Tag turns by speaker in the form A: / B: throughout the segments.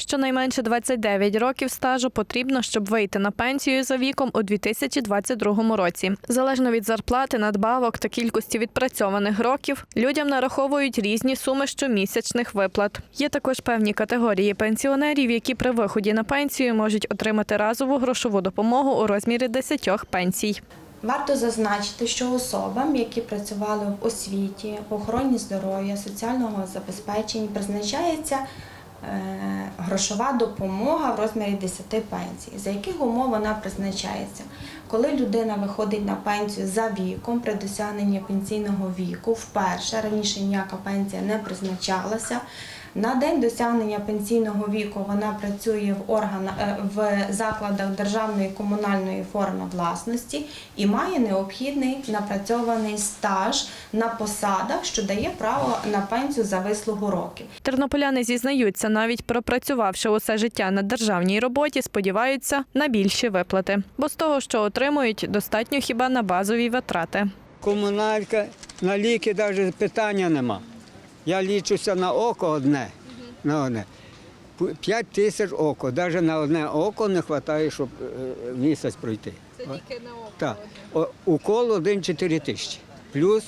A: Щонайменше 29 років стажу потрібно, щоб вийти на пенсію за віком у 2022 році. Залежно від зарплати, надбавок та кількості відпрацьованих років, людям нараховують різні суми щомісячних виплат. Є також певні категорії пенсіонерів, які при виході на пенсію можуть отримати разову грошову допомогу у розмірі 10 пенсій.
B: Варто зазначити, що особам, які працювали в освіті, в охороні здоров'я, соціального забезпечення, призначається грошова допомога в розмірі 10 пенсій. За яких умов вона призначається? Коли людина виходить на пенсію за віком при досягненні пенсійного віку, вперше раніше ніяка пенсія не призначалася. На день досягнення пенсійного віку вона працює в органах е, в закладах державної і комунальної форми власності і має необхідний напрацьований стаж на посадах, що дає право на пенсію за вислугу років.
A: Тернополяни зізнаються, навіть пропрацювавши усе життя на державній роботі, сподіваються на більші виплати, бо з того, що отримують, достатньо хіба на базові витрати.
C: Комуналька, на ліки навіть питання нема. Я лічуся на око одне. На одне. П'ять тисяч око. Навіть на одне око не вистачає, щоб е, місяць пройти. Це тільки на око. Так. О, укол один 4 тисячі. Плюс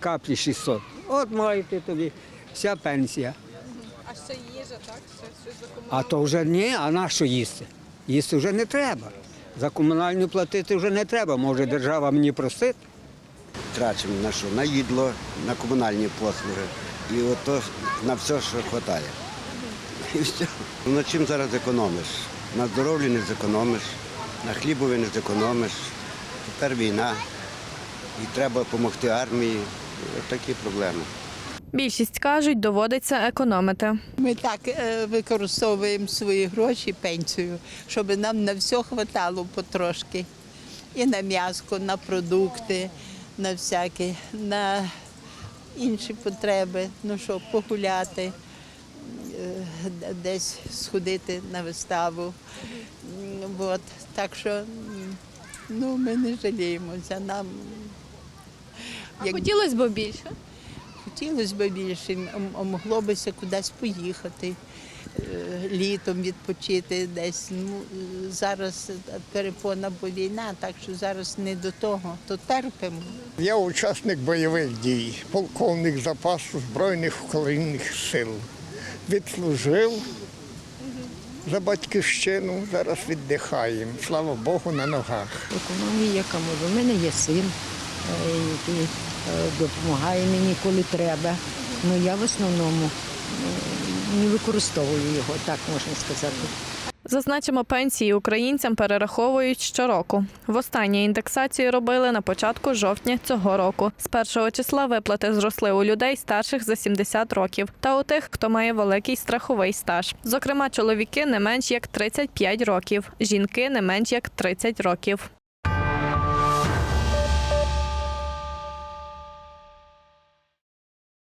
C: каплі 600. От маєте тобі вся пенсія.
D: А ще їжа, так? Ще за
C: А то вже ні, а на що їсти? Їсти вже не треба. За комунальну платити вже не треба. Може держава мені просить.
E: трачимо на що? На їдло, на комунальні послуги. І ото на все, що вистачає. І все. Ну, на чим зараз економиш? На здоров'ї не зекономиш, на хлібові не зекономиш. Тепер війна. І треба допомогти армії. От такі проблеми.
A: Більшість кажуть, доводиться економити.
F: Ми так е, використовуємо свої гроші, пенсію, щоб нам на все хватало потрошки. І на м'яско, на продукти, на всякі, на інші потреби. Ну що, погуляти, е, десь сходити на виставу. От. Так що ну, ми не жаліємося. Нам
D: А хотілося б більше.
F: Хотілося б більше, могло бися кудись поїхати, літом відпочити десь. Ну, е, зараз перепона, бо війна, так що зараз не до того, то терпимо.
G: Я учасник бойових дій, полковник запасу Збройних України сил. Відслужив за батьківщину, зараз віддихаємо. Слава Богу, на ногах.
H: економії, яка може. У мене є син, е, який е, допомагає мені, коли треба. Ну я в основному е, не використовую його, так можна сказати.
A: Зазначимо, пенсії українцям перераховують щороку. Востаннє індексацію робили на початку жовтня цього року. З першого числа виплати зросли у людей старших за 70 років та у тих, хто має великий страховий стаж. Зокрема, чоловіки не менш як 35 років, жінки не менш як 30 років.